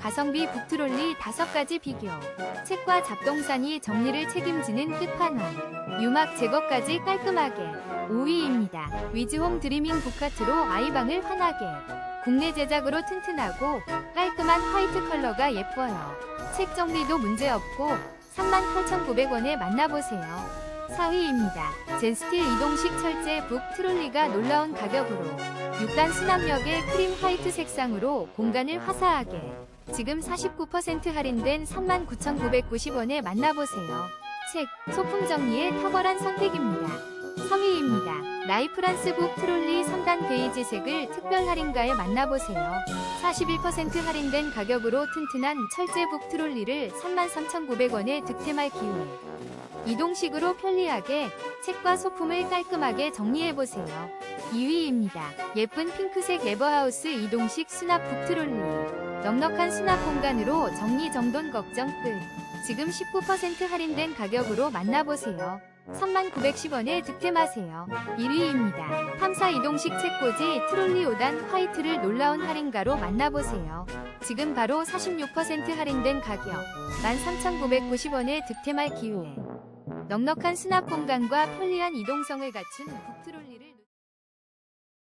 가성비 북트롤리 5가지 비교. 책과 잡동사니 정리를 책임지는 끝판왕. 유막 제거까지 깔끔하게. 5위입니다. 위즈홈 드리밍 북카트로 아이방을 환하게. 국내 제작으로 튼튼하고 깔끔한 화이트 컬러가 예뻐요. 책 정리도 문제없고 38,900원에 만나보세요. 4위입니다. 젠스틸 이동식 철제 북 트롤리가 놀라운 가격으로 6단 수납력의 크림 화이트 색상으로 공간을 화사하게 지금 49% 할인된 39,990원에 만나보세요. 책, 소품 정리에 탁월한 선택입니다. 3위입니다. 나이프란스 북 트롤리 3단 베이지색을 특별 할인가에 만나보세요. 41% 할인된 가격으로 튼튼한 철제 북 트롤리를 33,900원에 득템할 기회. 이동식으로 편리하게 책과 소품을 깔끔하게 정리해보세요. 2위입니다. 예쁜 핑크색 에버하우스 이동식 수납 북트롤리. 넉넉한 수납 공간으로 정리정돈 걱정 끝. 지금 19% 할인된 가격으로 만나보세요. 3910원에 득템하세요. 1위입니다. 탐사 이동식 책꽂이 트롤리 5단 화이트를 놀라운 할인가로 만나보세요. 지금 바로 46% 할인된 가격 13,990원에 득템할 기회. 넉넉한 수납 공간과 편리한 이동성을 갖춘 북트롤리